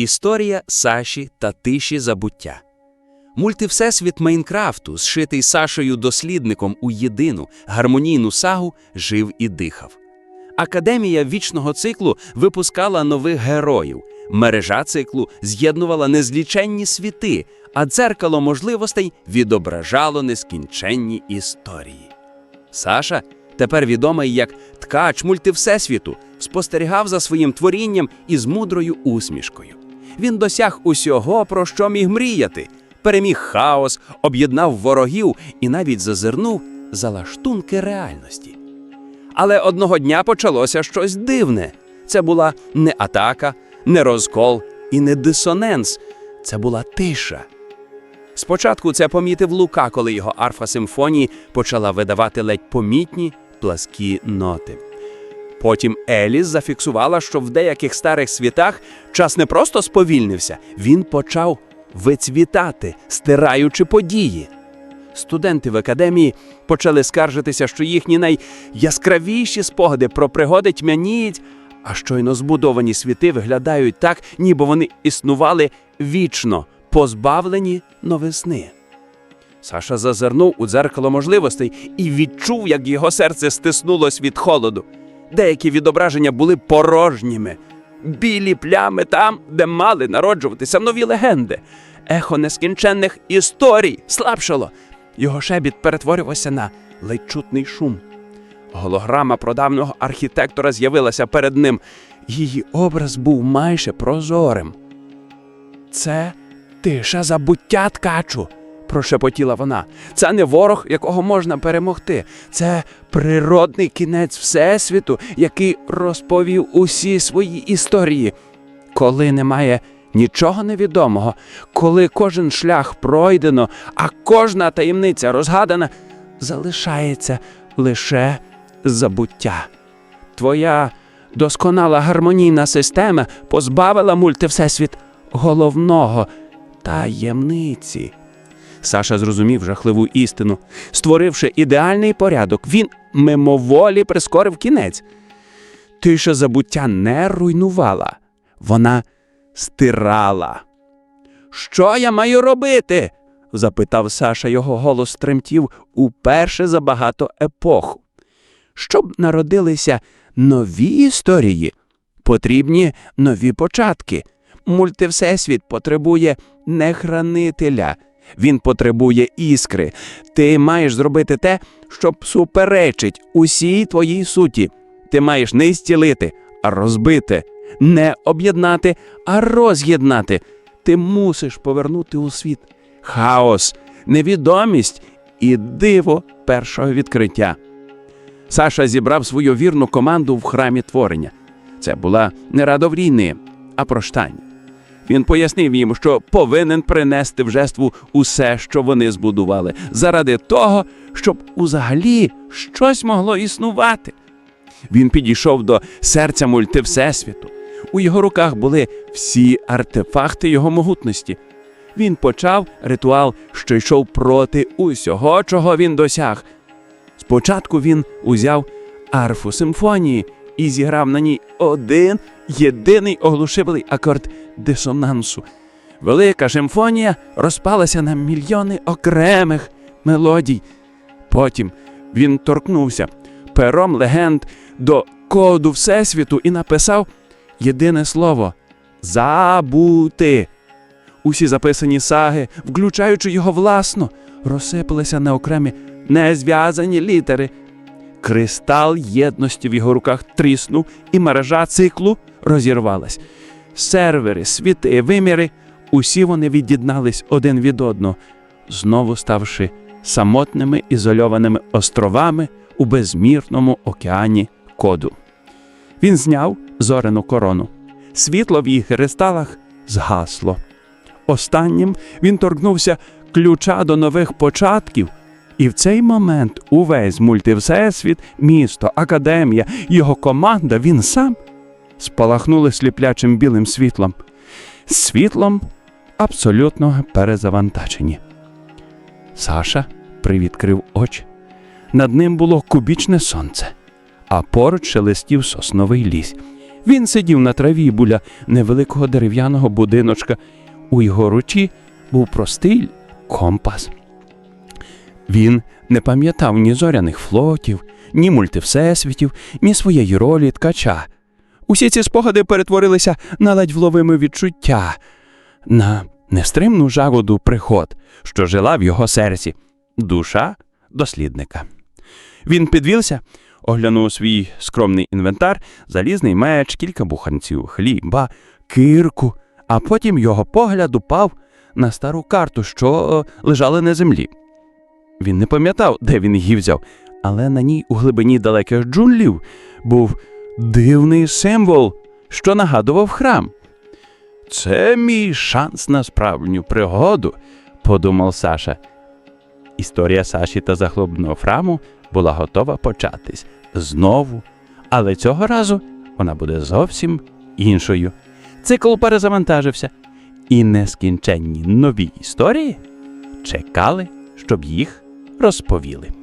Історія Саші та тиші забуття. Мультивсесвіт Майнкрафту, зшитий Сашою дослідником у єдину гармонійну сагу, жив і дихав. Академія вічного циклу випускала нових героїв. Мережа циклу з'єднувала незліченні світи, а дзеркало можливостей відображало нескінченні історії. Саша, тепер відомий як ткач мультивсесвіту, спостерігав за своїм творінням із мудрою усмішкою. Він досяг усього, про що міг мріяти, переміг хаос, об'єднав ворогів і навіть зазирнув за лаштунки реальності. Але одного дня почалося щось дивне. Це була не атака, не розкол і не дисонанс. Це була тиша. Спочатку це помітив Лука, коли його арфа симфонії почала видавати ледь помітні пласкі ноти. Потім Еліс зафіксувала, що в деяких старих світах час не просто сповільнився, він почав вицвітати, стираючи події. Студенти в академії почали скаржитися, що їхні найяскравіші спогади про пригоди тьмяніють, а щойно збудовані світи виглядають так, ніби вони існували вічно, позбавлені новесни. Саша зазирнув у дзеркало можливостей і відчув, як його серце стиснулось від холоду. Деякі відображення були порожніми, білі плями там, де мали народжуватися нові легенди. Ехо нескінченних історій слабшало. Його шебіт перетворювався на ледь чутний шум. Голограма прадавнього архітектора з'явилася перед ним. Її образ був майже прозорим. Це тиша забуття ткачу, прошепотіла вона. Це не ворог, якого можна перемогти. Це природний кінець Всесвіту, який розповів усі свої історії. Коли немає нічого невідомого, коли кожен шлях пройдено, а кожна таємниця розгадана, залишається лише забуття. Твоя досконала гармонійна система позбавила мультивсесвіт головного таємниці. Саша зрозумів жахливу істину. Створивши ідеальний порядок, він мимоволі прискорив кінець. Тиша забуття не руйнувала, вона стирала. Що я маю робити? запитав Саша, його голос тремтів уперше за багато епох. Щоб народилися нові історії, потрібні нові початки. Мультивсесвіт потребує не хранителя, він потребує іскри. Ти маєш зробити те, що суперечить усій твоїй суті. Ти маєш не зцілити, а розбити, не об'єднати, а роз'єднати. Ти мусиш повернути у світ хаос, невідомість і диво першого відкриття. Саша зібрав свою вірну команду в храмі творення. Це була не рада війни, а проштання. Він пояснив їм, що повинен принести в жертву усе, що вони збудували, заради того, щоб узагалі щось могло існувати. Він підійшов до серця мультивсесвіту. У його руках були всі артефакти його могутності. Він почав ритуал, що йшов проти усього, чого він досяг. Спочатку він узяв арфу симфонії і зіграв на ній один єдиний оглушивий акорд дисонансу. Велика симфонія розпалася на мільйони окремих мелодій. Потім він торкнувся пером легенд до коду Всесвіту і написав єдине слово забути. Усі записані саги, включаючи його власну, розсипалися на окремі незв'язані літери. Кристал єдності в його руках тріснув, і мережа циклу розірвалась. Сервери, світи, виміри, усі вони від'єднались один від одного, знову ставши самотними ізольованими островами у безмірному океані коду. Він зняв зорену корону. Світло в їх кристалах згасло. Останнім він торкнувся ключа до нових початків. І в цей момент увесь мультивсесвіт, місто, академія, його команда, він сам спалахнули сліплячим білим світлом, світлом абсолютного перезавантаження. Саша привідкрив очі. Над ним було кубічне сонце, а поруч шелестів сосновий ліс. Він сидів на траві буля невеликого дерев'яного будиночка. У його руці був простий компас. Він не пам'ятав ні зоряних флотів, ні мультивсесвітів, ні своєї ролі ткача. Усі ці спогади перетворилися на ледь вловиме відчуття, на нестримну жагоду приход, що жила в його серці, душа дослідника. Він підвівся, оглянув свій скромний інвентар, залізний меч, кілька буханців хліба, кирку, а потім його погляд упав на стару карту, що е, лежала на землі. Він не пам'ятав, де він її взяв, але на ній у глибині далеких джунглів був дивний символ, що нагадував храм. Це мій шанс на справжню пригоду, подумав Саша. Історія Саші та захлопного храму була готова початись знову, але цього разу вона буде зовсім іншою. Цикл перезавантажився, і нескінченні нові історії чекали, щоб їх розповіли.